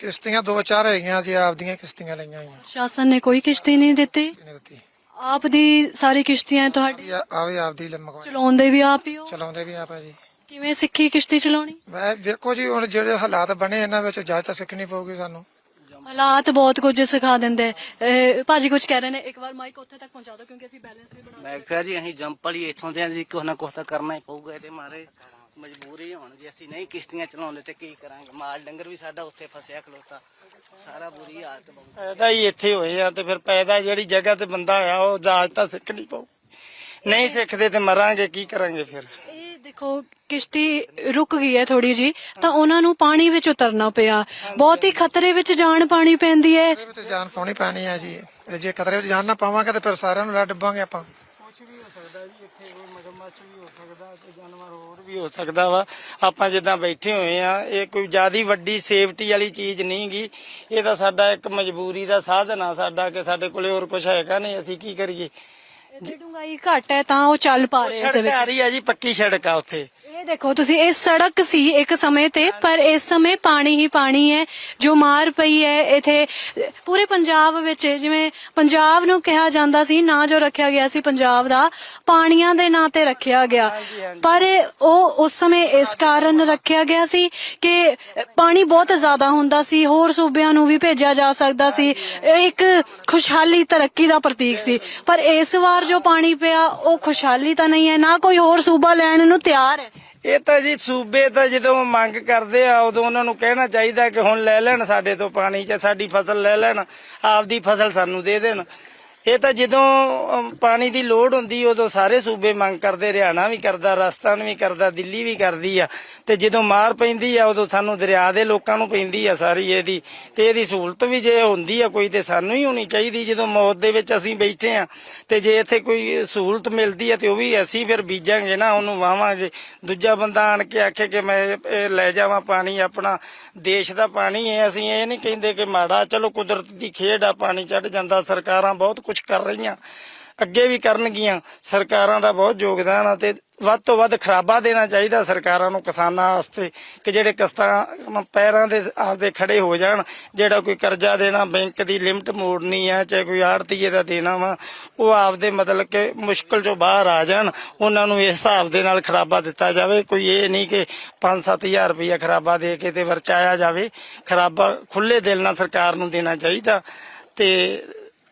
ਕਿਸ਼ਤੀਆਂ ਦੋ ਚਾਰ ਹੈਗੀਆਂ ਜੀ ਆਪਦੀਆਂ ਕਿਸ਼ਤੀਆਂ ਲਈਆਂ ਹੋਈਆਂ। ਸ਼ਾਸਨ ਨੇ ਕੋਈ ਕਿਸ਼ਤੀ ਨਹੀਂ ਦਿੱਤੀ? ਕਿਨੇ ਦਿੱਤੀ। ਆਪ ਦੀ ਸਾਰੀ ਕਿਸ਼ਤੀਆਂ ਤੁਹਾਡੀ? ਆ ਵੀ ਆਪਦੀ ਲੰਮਕਵਾ ਚਲਾਉਂਦੇ ਵੀ ਆਪ ਹੀ ਹੋ? ਚਲਾਉਂਦੇ ਵੀ ਆਪ ਆ ਜੀ। ਕਿਵੇਂ ਸਿੱਖੀ ਕਿਸ਼ਤੀ ਚਲਾਉਣੀ? ਮੈਂ ਵੇਖੋ ਜੀ ਹੁਣ ਜਿਹੜੇ ਹਾਲਾਤ ਬਣੇ ਇਹਨਾਂ ਵਿੱਚ ਇਜਾਜ਼ਤ ਸਿੱਖਣੀ ਪਊਗੀ ਸਾਨੂੰ। ਹਾਲਾਤ ਬਹੁਤ ਕੁਝ ਸਿਖਾ ਦਿੰਦੇ। ਅਹ ਭਾਜੀ ਕੁਝ ਕਹਿ ਰਹੇ ਨੇ ਇੱਕ ਵਾਰ ਮਾਈਕ ਉੱਥੇ ਤੱਕ ਪਹੁੰਚਾ ਦਿਓ ਕਿਉਂਕਿ ਅਸੀਂ ਬੈਲੈਂਸ ਵੀ ਬਣਾ ਮੈਂ ਕਿਹਾ ਜੀ ਅਸੀਂ ਜੰਪ ਵਾਲੀ ਇੱਥੋਂ ਦੇ ਹਾਂ ਜੀ ਕੁਛ ਨਾ ਕੁਛ ਤਾਂ ਕਰਨਾ ਹੀ ਪਊਗਾ ਇਹਦੇ ਮਾਰੇ। ਮਜਬੂਰੀ ਹੁਣ ਜੇ ਅਸੀਂ ਨਹੀਂ ਕਿਸ਼ਤੀਆਂ ਚਲਾਉਂਦੇ ਤੇ ਕੀ ਕਰਾਂਗੇ? ਮਾਲ ਡੰਗਰ ਵੀ ਸਾਡਾ ਉੱਥੇ ਫਸਿਆ ਖਲੋਤਾ। ਸਾਰਾ ਬੁਰੀ ਹਾਲਤ ਬਹੁਤ ਪੈਦਾ ਹੀ ਇੱਥੇ ਹੋਏ ਆ ਤੇ ਫਿਰ ਪੈਦਾ ਜਿਹੜੀ ਜਗ੍ਹਾ ਤੇ ਬੰਦਾ ਹੋਇਆ ਉਹ ਜਾਜ ਤਾਂ ਸਿੱਖਣੀ ਪਊ। ਨਹੀਂ ਸਿੱਖਦੇ ਤੇ ਮਰਾਂਗੇ ਕੀ ਕਰਾਂਗੇ ਫਿਰ? ਇਹ ਦੇਖੋ ਕਿਸ਼ਤੀ ਰੁਕ ਗਈ ਹੈ ਥੋੜੀ ਜੀ ਤਾਂ ਉਹਨਾਂ ਨੂੰ ਪਾਣੀ ਵਿੱਚ ਉਤਰਨਾ ਪਿਆ। ਬਹੁਤ ਹੀ ਖਤਰੇ ਵਿੱਚ ਜਾਨ ਪਾਣੀ ਪੈਂਦੀ ਹੈ। ਇਹ ਵੀ ਤੇ ਜਾਨ ਪਾਉਣੀ ਪੈਣੀ ਹੈ ਜੀ। ਜੇ ਕਤਰੇ ਵਿੱਚ ਜਾਨ ਨਾ ਪਾਵਾਂਗੇ ਤੇ ਫਿਰ ਸਾਰਿਆਂ ਨੂੰ ਲੱਡ ਡੁੱਬਾਂਗੇ ਆਪਾਂ ਕੁਝ ਵੀ ਹੋ ਸਕਦਾ ਜੀ ਇੱਥੇ ਵੀ ਹੋ ਸਕਦਾ ਤੇ ਜਾਨਵਰ ਹੋਰ ਵੀ ਹੋ ਸਕਦਾ ਵਾ। ਆਪਾਂ ਜਿੱਦਾਂ ਬੈਠੇ ਹੋਏ ਆ ਇਹ ਕੋਈ ਜ਼ਿਆਦੀ ਵੱਡੀ ਸੇਫਟੀ ਵਾਲੀ ਚੀਜ਼ ਨਹੀਂ ਗੀ। ਇਹ ਤਾਂ ਸਾਡਾ ਇੱਕ ਮਜਬੂਰੀ ਦਾ ਸਾਧਨ ਆ ਸਾਡਾ ਕਿ ਸਾਡੇ ਕੋਲੇ ਹੋਰ ਕੁਝ ਹੈਗਾ ਨਹੀਂ ਅਸੀਂ ਕੀ ਕਰੀਏ? ਇੱਥੇ ਡੂੰਘਾਈ ਘੱਟ ਹੈ ਤਾਂ ਉਹ ਚੱਲ ਪਾ ਰਹੇ ਸੜਕ ਆ ਰਹੀ ਆ ਜੀ ਪੱਕੀ ਸੜਕ ਆ ਉੱਥੇ। ਇਹ ਦੇਖੋ ਤੁਸੀਂ ਇਹ ਸੜਕ ਸੀ ਇੱਕ ਸਮੇਂ ਤੇ ਪਰ ਇਸ ਸਮੇਂ ਪਾਣੀ ਹੀ ਪਾਣੀ ਹੈ ਜੋ ਮਾਰ ਪਈ ਹੈ ਇਥੇ ਪੂਰੇ ਪੰਜਾਬ ਵਿੱਚ ਜਿਵੇਂ ਪੰਜਾਬ ਨੂੰ ਕਿਹਾ ਜਾਂਦਾ ਸੀ ਨਾਂ ਜੋ ਰੱਖਿਆ ਗਿਆ ਸੀ ਪੰਜਾਬ ਦਾ ਪਾਣੀਆਂ ਦੇ ਨਾਂ ਤੇ ਰੱਖਿਆ ਗਿਆ। ਪਰ ਉਹ ਉਸ ਸਮੇਂ ਇਸ ਕਾਰਨ ਰੱਖਿਆ ਗਿਆ ਸੀ ਕਿ ਪਾਣੀ ਬਹੁਤ ਜ਼ਿਆਦਾ ਹੁੰਦਾ ਸੀ ਹੋਰ ਸੂਬਿਆਂ ਨੂੰ ਵੀ ਭੇਜਿਆ ਜਾ ਸਕਦਾ ਸੀ। ਇੱਕ ਖੁਸ਼ਹਾਲੀ ਤਰੱਕੀ ਦਾ ਪ੍ਰਤੀਕ ਸੀ। ਪਰ ਇਸ ਵਾਰ ਜੋ ਪਾਣੀ ਪਿਆ ਉਹ ਖੁਸ਼ਹਾਲੀ ਤਾਂ ਨਹੀਂ ਹੈ ਨਾ ਕੋਈ ਹੋਰ ਸੂਬਾ ਲੈਣ ਨੂੰ ਤਿਆਰ ਹੈ। ਇਹ ਤਾਂ ਜੀ ਸੂਬੇ ਤਾਂ ਜਦੋਂ ਮੰਗ ਕਰਦੇ ਆ, ਉਦੋਂ ਉਹਨਾਂ ਨੂੰ ਕਹਿਣਾ ਚਾਹੀਦਾ ਕਿ ਹੁਣ ਲੈ ਲੈਣ ਸਾਡੇ ਤੋਂ ਪਾਣੀ, ਜਾਂ ਸਾਡੀ ਫਸਲ ਲੈ ਲੈਣ, ਆਪਦੀ ਫਸਲ ਸਾਨੂੰ ਦੇ ਦੇਣ। ਇਹ ਤਾਂ ਜਦੋਂ ਅਮ, ਪਾਣੀ ਦੀ ਲੋੜ ਹੁੰਦੀ ਉਦੋਂ ਸਾਰੇ ਸੂਬੇ ਮੰਗ ਕਰਦੇ ਹਰਿਆਣਾ ਵੀ ਕਰਦਾ ਰਾਜਸਥਾਨ ਵੀ ਕਰਦਾ ਦਿੱਲੀ ਵੀ ਕਰਦੀ ਆ। ਤੇ ਜਦੋਂ ਮਾਰ ਪੈਂਦੀ ਆ ਉਦੋਂ ਸਾਨੂੰ ਦਰਿਆ ਦੇ ਲੋਕਾਂ ਨੂੰ ਪੈਂਦੀ ਆ ਸਾਰੀ ਇਹਦੀ। ਤੇ ਇਹਦੀ ਸਹੂਲਤ ਵੀ ਜੇ ਹੁੰਦੀ ਆ ਕੋਈ ਤੇ ਸਾਨੂੰ ਹੀ ਹੋਣੀ ਚਾਹੀਦੀ। ਜਦੋਂ ਮੌਤ ਦੇ ਵਿੱਚ ਅਸੀਂ ਬੈਠੇ ਆ ਤੇ ਜੇ ਇੱਥੇ ਕੋਈ ਸਹੂਲਤ ਮਿਲਦੀ ਆ ਤੇ ਉਹ ਵੀ ਅਸੀਂ ਫਿਰ ਬੀਜਾਂਗੇ ਨਾ ਉਹਨੂੰ ਵਾਵਾਂਗੇ ਦੂਜਾ ਬੰਦਾ ਆਣ ਕੇ ਆਖੇ ਕਿ ਮੈਂ ਇਹ ਲੈ ਜਾਵਾਂ ਪਾਣੀ ਆਪਣਾ ਦੇਸ਼ ਦਾ ਪਾਣੀ ਹੈ। ਅਸੀਂ ਇਹ ਨਹੀਂ ਕਹਿੰਦੇ ਕਿ ਮਾੜਾ ਚਲੋ ਕੁਦਰਤ ਦੀ ਖੇਡ ਆ ਪਾਣੀ ਚੜ ਜਾਂਦਾ ਸਰਕਾਰਾਂ ਬਹੁਤ ਕੁਝ ਕਰ ਰਹੀਆਂ, ਅੱਗੇ ਵੀ ਕਰਨਗੀਆਂ। ਸਰਕਾਰਾਂ ਦਾ ਬਹੁਤ ਯੋਗਦਾਨ ਆ ਤੇ ਵੱਧ ਤੋਂ ਵੱਧ ਖਰਾਬਾ ਦੇਣਾ ਚਾਹੀਦਾ ਸਰਕਾਰਾਂ ਨੂੰ, ਕਿਸਾਨਾਂ ਵਾਸਤੇ, ਕਿ ਜਿਹੜੇ ਕਿਸਾਨ ਪੈਰਾਂ ਦੇ ਆਪਦੇ ਖੜੇ ਹੋ ਜਾਣ, ਜਿਹੜਾ ਕੋਈ ਕਰਜ਼ਾ ਦੇਣਾ, ਬੈਂਕ ਦੀ ਲਿਮਟ ਮੋੜਨੀ ਆ, ਚਾਹੇ ਕੋਈ ਆੜਤੀਏ ਦਾ ਦੇਣਾ ਵਾ, ਉਹ ਆਪਦੇ ਮਤਲਬ ਕਿ ਮੁਸ਼ਕਲ ਚੋਂ ਬਾਹਰ ਆ ਜਾਣ, ਉਹਨਾਂ ਨੂੰ ਇਸ ਹਿਸਾਬ ਦੇ ਨਾਲ ਖਰਾਬਾ ਦਿੱਤਾ ਜਾਵੇ। ਕੋਈ ਇਹ ਨਹੀਂ ਕਿ 5-7000 ਰੁਪਇਆ ਖਰਾਬਾ ਦੇ ਕੇ ਤੇ ਵਰਚਾਇਆ ਜਾਵੇ। ਖਰਾਬਾ ਖੁੱਲੇ ਦਿਲ ਨਾਲ ਸਰਕਾਰ ਨੂੰ ਦੇਣਾ ਚਾਹੀਦਾ ਤੇ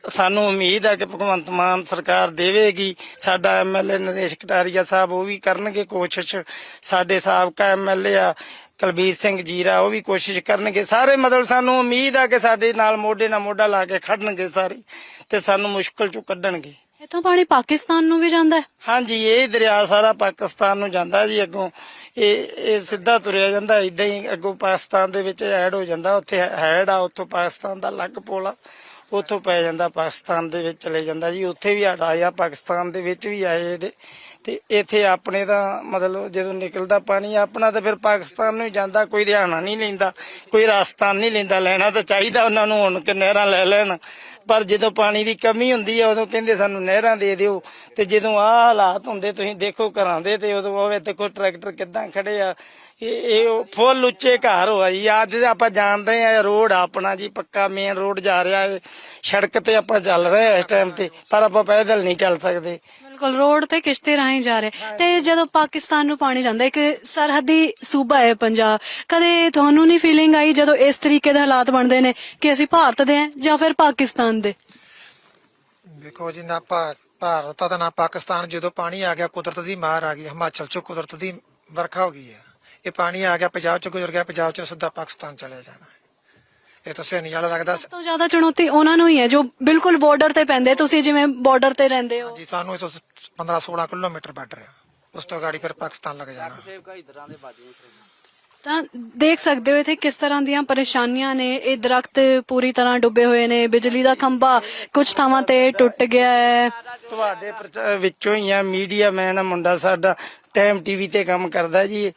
ਸਾਨੂੰ ਉਮੀਦ ਹੈ ਕਿ ਭਗਵੰਤ ਮਾਨ ਸਰਕਾਰ ਦੇਵੇਗੀ। ਸਾਡਾ ਐਮਐਲਏ ਨਰੇਸ਼ ਕਟਾਰੀਆ ਸਾਹਿਬ ਉਹ ਵੀ ਕਰਨਗੇ ਕੋਸ਼ਿਸ਼। ਸਾਡੇ ਸਾਬਕਾ ਐਮਐਲਏ ਆ ਕੁਲਬੀਰ ਸਿੰਘ ਜੀਰਾ ਉਹ ਵੀ ਕੋਸ਼ਿਸ਼ ਕਰਨਗੇ। ਸਾਰੇ ਮਤਲਬ ਸਾਨੂੰ ਉਮੀਦ ਆ ਕਿ ਸਾਡੇ ਨਾਲ ਮੋਢੇ ਨਾਲ ਮੋਢਾ ਲਾ ਕੇ ਖੜਨਗੇ ਸਾਰੇ ਤੇ ਸਾਨੂੰ ਮੁਸ਼ਕਲ ਚੋਂ ਕੱਢਣਗੇ। ਇਥੋਂ ਪਾਣੀ ਪਾਕਿਸਤਾਨ ਨੂੰ ਵੀ ਜਾਂਦਾ ਹੈ? ਹਾਂਜੀ ਇਹ ਦਰਿਆ ਸਾਰਾ ਪਾਕਿਸਤਾਨ ਨੂੰ ਜਾਂਦਾ ਜੀ ਅੱਗੋਂ। ਇਹ ਇਹ ਸਿੱਧਾ ਤੁਰਿਆ ਜਾਂਦਾ ਇਦਾਂ ਹੀ ਅੱਗੋਂ ਪਾਕਿਸਤਾਨ ਦੇ ਵਿੱਚ ਐਡ ਹੋ ਜਾਂਦਾ। ਉੱਥੇ ਹੈਡ ਆ ਉੱਥੋਂ ਪਾਕਿਸਤਾਨ ਦਾ ਅਲੱਗ ਪੁਲ ਆ। ਉੱਥੋਂ ਪੈ ਜਾਂਦਾ, ਪਾਕਿਸਤਾਨ ਦੇ ਵਿੱਚ ਚਲੇ ਜਾਂਦਾ ਜੀ। ਉੱਥੇ ਵੀ ਆਇਆ, ਪਾਕਿਸਤਾਨ ਦੇ ਵਿੱਚ ਵੀ ਆਏ ਇਹਦੇ। ਤੇ ਇੱਥੇ ਆਪਣੇ ਦਾ ਮਤਲਬ ਜਦੋਂ ਨਿਕਲਦਾ ਪਾਣੀ, ਆਪਣਾ ਤਾਂ ਫਿਰ ਪਾਕਿਸਤਾਨ ਨੂੰ ਹੀ ਜਾਂਦਾ, ਕੋਈ ਹਰਿਆਣਾ ਨਹੀਂ ਲੈਂਦਾ, ਕੋਈ ਰਾਜਸਥਾਨ ਨਹੀਂ ਲੈਂਦਾ। ਲੈਣਾ ਤਾਂ ਚਾਹੀਦਾ ਉਹਨਾਂ ਨੂੰ ਹੁਣ ਕਿ ਨਹਿਰਾਂ ਲੈ ਲੈਣ। ਪਰ ਜਦੋਂ ਪਾਣੀ ਦੀ ਕਮੀ ਹੁੰਦੀ ਆ, ਉਦੋਂ ਕਹਿੰਦੇ ਸਾਨੂੰ ਨਹਿਰਾਂ ਦੇ ਦਿਓ। ਤੇ ਜਦੋਂ ਆਹ ਹਾਲਾਤ ਹੁੰਦੇ, ਤੁਸੀਂ ਦੇਖੋ ਘਰਾਂ ਦੇ ਤੇ ਉਦੋਂ ਉਹ ਦੇਖੋ ਟਰੈਕਟਰ ਕਿੱਦਾਂ ਖੜੇ ਆ। ਇਹ ਇਹ ਉਹ ਫੁੱਲ ਉੱਚੇ ਘਰ ਹੋਆ ਜੀ। ਅੱਜ ਆਪਾਂ ਜਾਣਦੇ ਆ ਰੋਡ ਆਪਣਾ ਜੀ ਪੱਕਾ ਮੇਨ ਰੋਡ ਜਾ ਰਿਹਾ ਹੈ ਸੜਕ ਤੇ ਆਪਾਂ ਚੱਲ ਰਹੇ ਆ ਇਸ ਟਾਈਮ ਤੇ ਪਰ ਆਪਾਂ ਪੈਦਲ ਨਹੀਂ ਚੱਲ ਸਕਦੇ। ਬਿਲਕੁਲ ਰੋਡ ਤੇ ਕਿਸ਼ਤੀ ਰਾਹੀਂ ਜਾ ਰਹੇ। ਤੇ ਜਦੋਂ ਪਾਕਿਸਤਾਨ ਨੂੰ ਪਾਣੀ ਜਾਂਦਾ ਇੱਕ ਸਰਹੱਦੀ ਸੂਬਾ ਹੈ ਪੰਜਾਬ। ਕਦੇ ਤੁਹਾਨੂੰ ਨਹੀਂ ਫੀਲਿੰਗ ਆਈ ਜਦੋਂ ਇਸ ਤਰੀਕੇ ਦੇ ਹਾਲਾਤ ਬਣਦੇ ਨੇ ਕਿ ਅਸੀਂ ਭਾਰਤ ਦੇ ਹਾਂ ਜਾਂ ਫਿਰ ਪਾਕਿਸਤਾਨ ਦੇ? ਵੇਖੋ ਜੀ ਨਾ ਭਾਰਤ ਦਾ ਨਾ ਪਾਕਿਸਤਾਨ। ਜਦੋਂ ਪਾਣੀ ਆ ਗਿਆ ਕੁਦਰਤ ਦੀ ਮਾਰ ਆ ਗਈ। ਹਿਮਾਚਲ ਚੋਂ ਕੁਦਰਤ ਦੀ ਵਰਖਾ ਹੋ ਗਈ ਹੈ। ਇਹ ਪਾਣੀ ਆ ਗਿਆ ਪੰਜਾਬ ਚ ਗੁਜ਼ਰ ਗਿਆ ਪੰਜਾਬ ਚ ਸਿੱਧਾ ਪਾਕਿਸਤਾਨ ਚਲੇ ਜਾਣਾ। ਇਹ ਤਾਂ ਸੈਨੀ ਵਾਲਾ ਲੱਗਦਾ ਸਭ ਤੋਂ ਜ਼ਿਆਦਾ ਚੁਣੌਤੀ ਉਹਨਾਂ ਨੂੰ ਹੀ ਹੈ ਜੋ ਬਿਲਕੁਲ ਬਾਰਡਰ ਤੇ ਪੈਂਦੇ ਤੁਸੀਂ ਜਿਵੇਂ ਬਾਰਡਰ ਤੇ ਰਹਿੰਦੇ ਹੋ। ਜੀ ਸਾਨੂੰ ਇਹ 15 16 ਕਿਲੋਮੀਟਰ ਬਾਰਡਰ ਆ ਉਸ ਤੋਂ ਗਾੜੀ ਫਿਰ ਪਾਕਿਸਤਾਨ ਲੱਗ ਜਾਣਾ। ਸੇਵਕਾ ਇਧਰਾਂ ਦੇ ਬਾਜੂ ਤਾਂ ਦੇਖ ਸਕਦੇ ਹੋ ਇੱਥੇ ਕਿਸ ਤਰ੍ਹਾਂ ਦੀਆਂ ਪਰੇਸ਼ਾਨੀਆਂ ਨੇ। ਇਹ ਦਰਖਤ ਪੂਰੀ ਤਰ੍ਹਾਂ ਡੁੱਬੇ ਹੋਏ ਨੇ ਬਿਜਲੀ ਦਾ ਖੰਭਾ ਕੁਝ ਥਾਵਾਂ ਤੇ ਟੁੱਟ ਗਿਆ ਹੈ। ਤੁਹਾਡੇ ਵਿੱਚੋਂ ਹੀ ਆ ਮੀਡੀਆ ਮੈਨ ਮੁੰਡਾ ਸਾਡਾ ਟਾਈਮ ਟੀਵੀ ਤੇ ਕੰਮ ਕਰਦਾ ਜੀ।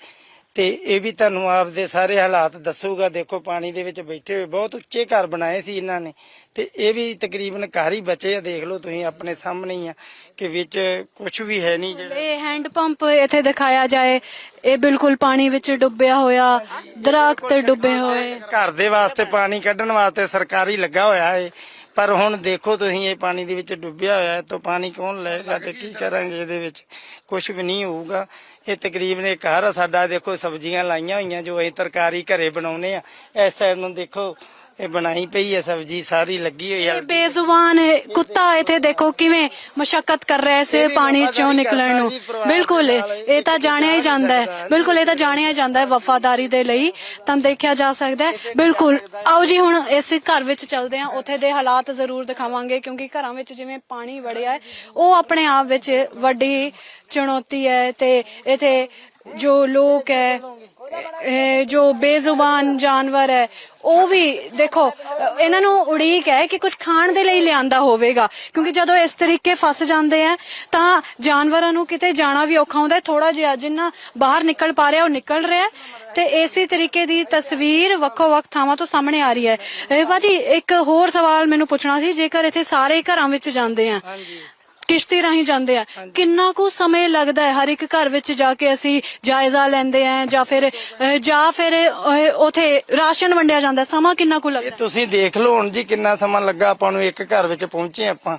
ਤੇ ਇਹ ਵੀ ਤੁਹਾਨੂੰ ਆਪਦੇ ਸਾਰੇ ਹਾਲਾਤ ਦੱਸੂਗਾ। ਦੇਖੋ ਪਾਣੀ ਦੇ ਵਿੱਚ ਬੈਠੇ ਹੋਏ ਬਹੁਤ ਉੱਚੇ ਘਰ ਬਣਾਏ ਸੀ ਇਹਨਾਂ ਨੇ ਤੇ ਇਹ ਵੀ ਤਕਰੀਬਨ ਘਰ ਹੀ ਬਚੇ ਆ। ਦੇਖ ਲਓ ਤੁਸੀਂ ਆਪਣੇ ਸਾਹਮਣੇ ਹੀ ਆ ਕਿ ਵਿੱਚ ਕੁਝ ਵੀ ਹੈ ਨਹੀਂ ਜਿਹੜਾ। ਇਹ ਹੈਂਡ ਪੰਪ ਇੱਥੇ ਦਿਖਾਇਆ ਜਾਏ ਇਹ ਬਿਲਕੁਲ ਪਾਣੀ ਵਿੱਚ ਡੁੱਬਿਆ ਹੋਇਆ ਦਰਖਤ ਡੁੱਬੇ ਹੋਏ। ਘਰ ਦੇ ਵਾਸਤੇ ਪਾਣੀ ਕੱਢਣ ਵਾਸਤੇ ਸਰਕਾਰੀ ਲੱਗਾ ਹੋਇਆ ਹੈ ਪਰ ਹੁਣ ਦੇਖੋ ਤੁਸੀਂ, ਇਹ ਪਾਣੀ ਦੇ ਵਿੱਚ ਡੁੱਬਿਆ ਹੋਇਆ ਹੈ, ਤਾਂ ਪਾਣੀ ਕੌਣ ਲਏਗਾ ਤੇ ਕੀ ਕਰਾਂਗੇ ਇਹਦੇ ਵਿੱਚ? ਕੁਝ ਵੀ ਨਹੀਂ ਹੋਊਗਾ। ਇਹ ਤਕਰੀਬਨ ਇੱਕ ਘਰ ਸਾਡਾ, ਦੇਖੋ ਸਬਜ਼ੀਆਂ ਲਾਈਆਂ ਹੋਈਆਂ ਜੋ ਅਸੀਂ ਤਰਕਾਰੀ ਘਰੇ ਬਣਾਉਨੇ ਆ ਇਸ ਸਾਈਡ ਨੂੰ ਦੇਖੋ ਇਹ ਬਣਾਈ ਪਈ ਹੈ ਸਬਜੀ ਸਾਰੀ ਲੱਗੀ ਹੋਈ ਆ ਇਹ ਬੇਜ਼ੁਬਾਨ ਕੁੱਤਾ ਇੱਥੇ ਦੇਖੋ ਕਿਵੇਂ ਮਸ਼ਕਤ ਕਰ ਰਿਹਾ ਹੈ ਪਾਣੀ ਚੋਂ ਨਿਕਲਣ ਨੂੰ। ਬਿਲਕੁਲ ਇਹ ਤਾਂ ਜਾਣਿਆ ਹੀ ਜਾਂਦਾ ਹੈ। ਬਿਲਕੁਲ ਇਹ ਤਾਂ ਜਾਣਿਆ ਹੀ ਜਾਂਦਾ ਹੈ ਵਫਾਦਾਰੀ ਦੇ ਲਈ। ਤਾਂ ਦੇਖਿਆ ਜਾ ਸਕਦਾ ਹੈ। ਬਿਲਕੁਲ। ਆਓ ਜੀ ਹੁਣ ਇਸ ਘਰ ਵਿੱਚ ਚੱਲਦੇ ਹਾਂ। ਉੱਥੇ ਦੇ ਹਾਲਾਤ ਜ਼ਰੂਰ ਦਿਖਾਵਾਂਗੇ ਕਿਉਂਕਿ ਘਰਾਂ ਵਿੱਚ ਜਿਵੇਂ ਪਾਣੀ ਵੜਿਆ ਹੈ ਉਹ ਆਪਣੇ ਆਪ ਵਿੱਚ ਵੱਡੀ ਚੁਣੌਤੀ ਹੈ ਤੇ ਇਥੇ ਜੋ ਲੋਕ ਹੈ ਜੋ ਬੇਜ਼ੁਬਾਨ ਜਾਨਵਰ ਹੈ ਉਹ ਵੀ ਦੇਖੋ ਅ, ਇਹਨਾਂ ਨੂੰ ਉਡੀਕ ਹੈ ਕਿ ਕੁਝ ਖਾਣ ਦੇ ਲਈ ਲਿਆਂਦਾ ਹੋਵੇਗਾ। ਕਿਉਂਕਿ ਜਦੋਂ ਇਸ ਤਰੀਕੇ ਫਸ ਜਾਂਦੇ ਆ ਤਾਂ ਜਾਨਵਰਾਂ ਨੂੰ ਕਿਤੇ ਜਾਣਾ ਵੀ ਔਖਾ ਹੁੰਦਾ ਥੋੜਾ ਜਿਹਾ ਜਿੰਨਾ ਬਾਹਰ ਨਿਕਲ ਪਾ ਰਿਹਾ ਉਹ ਨਿਕਲ ਰਿਹਾ ਤੇ ਇਸੇ ਤਰੀਕੇ ਦੀ ਤਸਵੀਰ ਵੱਖੋ ਵੱਖ ਥਾਵਾਂ ਤੋਂ ਸਾਹਮਣੇ ਆ ਰਹੀ ਹੈ। ਇਹ ਬਾਜੀ ਇੱਕ ਹੋਰ ਸਵਾਲ ਮੈਨੂੰ ਪੁੱਛਣਾ ਸੀ ਜੇਕਰ ਇੱਥੇ ਸਾਰੇ ਘਰਾਂ ਵਿੱਚ ਜਾਂਦੇ ਆ ਕਿਸ਼ਤੀ ਰਾਹੀਂ ਜਾਂਦੇ ਆ ਕਿੰਨਾ ਕੁ ਸਮੇਂ ਲੱਗਦਾ ਹੈ ਹਰ ਇੱਕ ਘਰ ਵਿੱਚ ਜਾ ਕੇ ਅਸੀਂ ਜਾਇਜ਼ਾ ਲੈਂਦੇ ਆ ਜਾਂ ਫਿਰ ਅਹ, ਜਾਂ ਫਿਰ ਅਹ, ਉਥੇ ਰਾਸ਼ਨ ਵੰਡਿਆ ਜਾਂਦਾ? ਸਮਾਂ ਕਿੰਨਾ ਕੁ ਲੱਗਦਾ? ਤੁਸੀਂ ਦੇਖ ਲਓ ਹੁਣ ਜੀ ਕਿੰਨਾ ਸਮਾਂ ਲੱਗਾ ਆਪਾਂ ਨੂੰ ਇੱਕ ਘਰ ਵਿੱਚ ਪਹੁੰਚੇ ਆਪਾਂ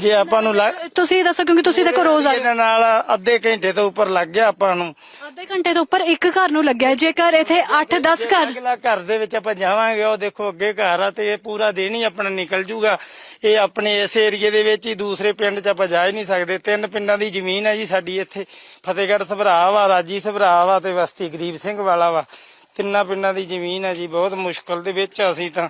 ਜੇ ਆਪਾਂ ਨੂੰ ਲੱਗ ਤੁਸੀਂ ਦੱਸੋ ਕਿਉਂਕਿ ਤੁਸੀਂ ਦੇਖੋ ਰੋਜ਼ ਆਏ ਇਹਦੇ ਨਾਲ ਅੱਧੇ ਘੰਟੇ ਤੋਂ ਉੱਪਰ ਲੱਗ ਗਿਆ ਆਪਾਂ ਨੂੰ। ਅੱਧੇ ਘੰਟੇ ਤੋਂ ਉੱਪਰ ਇੱਕ ਘਰ ਨੂੰ ਲੱਗਿਆ। ਜੇਕਰ ਇੱਥੇ 8-10 ਘਰ ਅਗਲਾ ਘਰ ਦੇ ਵਿੱਚ ਆਪਾਂ ਜਾਵਾਂਗੇ ਉਹ ਦੇਖੋ ਅੱਗੇ ਘਰ ਆ ਤੇ ਇਹ ਪੂਰਾ ਦਿਨ ਹੀ ਆਪਣਾ ਨਿਕਲ ਜੂਗਾ। ਇਹ ਆਪਣੇ ਇਸ ਏਰੀਏ ਦੇ ਵਿੱਚ ਹੀ ਦੂਸਰੇ ਪਿੰਡ 'ਚ ਆਪਾਂ ਜਾ ਹੀ ਨਹੀਂ ਸਕਦੇ। ਤਿੰਨ ਪਿੰਡਾਂ ਦੀ ਜ਼ਮੀਨ ਹੈ ਜੀ ਸਾਡੀ ਇੱਥੇ। ਫਤਿਹਗੜ੍ਹ ਸਭਰਾ ਵਾ ਰਾਜੀ ਸਭਰਾ ਵਾ ਤੇ ਬਸਤੀ ਗਰੀਬ ਸਿੰਘ ਵਾਲਾ ਵਾ। ਤਿੰਨਾਂ ਪਿੰਡਾਂ ਦੀ ਜ਼ਮੀਨ ਹੈ ਜੀ ਬਹੁਤ ਮੁਸ਼ਕਲ ਦੇ ਵਿੱਚ ਆ ਅਸੀਂ ਤਾਂ।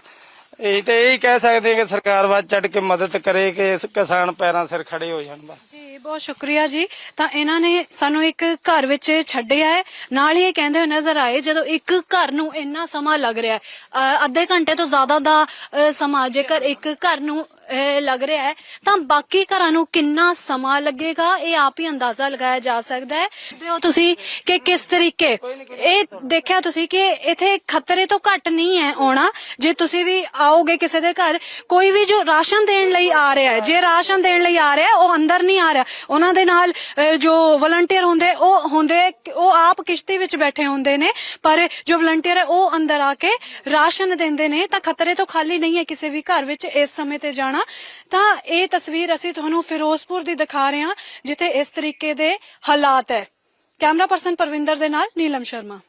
ਇਹ ਤੇ ਇਹ ਕਹਿ ਸਕਦੇ ਹਾਂ ਕਿ ਸਰਕਾਰ ਵੱਧ ਚੜ ਕੇ ਮਦਦ ਕਰੇ ਕਿ ਇਸ ਕਿਸਾਨ ਪੈਰਾਂ ਸਿਰ ਖੜੇ ਹੋ ਜਾਣ ਬਸ। ਜੀ ਬਹੁਤ ਸ਼ੁਕਰੀਆ ਜੀ। ਤਾਂ ਇਹਨਾਂ ਨੇ ਸਾਨੂੰ ਇੱਕ ਘਰ ਵਿੱਚ ਛੱਡਿਆ ਹੈ। ਨਾਲ ਹੀ ਇਹ ਕਹਿੰਦੇ ਹੋਏ ਨਜ਼ਰ ਆਏ ਜਦੋਂ ਇੱਕ ਘਰ ਨੂੰ ਇੰਨਾ ਸਮਾਂ ਲੱਗ ਰਿਹਾ ਹੈ ਅ, ਅੱਧੇ ਘੰਟੇ ਤੋਂ ਜ਼ਿਆਦਾ ਦਾ ਅ, ਸਮਾਂ ਜੇਕਰ ਇੱਕ ਘਰ ਨੂੰ ਅ, ਲੱਗ ਰਿਹਾ ਹੈ। ਤਾਂ ਬਾਕੀ ਘਰਾਂ ਨੂੰ ਕਿੰਨਾ ਸਮਾਂ ਲੱਗੇਗਾ ਇਹ ਆਪ ਹੀ ਅੰਦਾਜ਼ਾ ਲਗਾਇਆ ਜਾ ਸਕਦਾ ਹੈ। ਤੇ ਤੁਸੀਂ ਕਿ ਕਿਸ ਤਰੀਕੇ। ਇਹ ਦੇਖਿਆ ਤੁਸੀਂ ਕਿ ਇਥੇ ਖਤਰੇ ਤੋਂ ਘੱਟ ਨਹੀਂ ਹੈ ਆਉਣਾ। ਜੇ ਤੁਸੀਂ ਵੀ ਆਓਗੇ ਕਿਸੇ ਦੇ ਘਰ ਕੋਈ ਵੀ ਜੋ ਰਾਸ਼ਨ ਦੇਣ ਲਈ ਆ ਰਿਹਾ ਹੈ ਜੇ ਰਾਸ਼ਨ ਦੇਣ ਲਈ ਆ ਰਿਹਾ ਹੈ, ਉਹ ਅੰਦਰ ਨਹੀਂ ਆ ਰਿਹਾ। ਉਹਨਾਂ ਦੇ ਨਾਲ ਅਹ, ਜੋ ਵਲੰਟੀਅਰ ਹੁੰਦੇ ਉਹ ਹੁੰਦੇ ਉਹ ਆਪ ਕਿਸ਼ਤੀ ਵਿੱਚ ਬੈਠੇ ਹੁੰਦੇ ਨੇ। ਪਰ ਜੋ ਵਲੰਟੀਅਰ ਹੈ ਉਹ ਅੰਦਰ ਆ ਕੇ ਰਾਸ਼ਨ ਦਿੰਦੇ ਨੇ। ਤਾਂ ਖਤਰੇ ਤੋਂ ਖਾਲੀ ਨਹੀਂ ਹੈ ਕਿਸੇ ਵੀ ਘਰ ਵਿੱਚ ਇਸ ਸਮੇਂ ਤੇ ਜਾਣਾ। ਤਾਂ ਇਹ ਤਸਵੀਰ ਅਸੀਂ ਤੁਹਾਨੂੰ ਫਿਰੋਜ਼ਪੁਰ ਦੀ ਦਿਖਾ ਰਹੇ ਹਾਂ, ਜਿੱਥੇ ਇਸ ਤਰੀਕੇ ਦੇ ਹਾਲਾਤ ਹੈ। ਕੈਮਰਾ ਪਰਸਨ ਪਰਵਿੰਦਰ ਦੇ ਨਾਲ ਨੀਲਮ ਸ਼ਰਮਾ।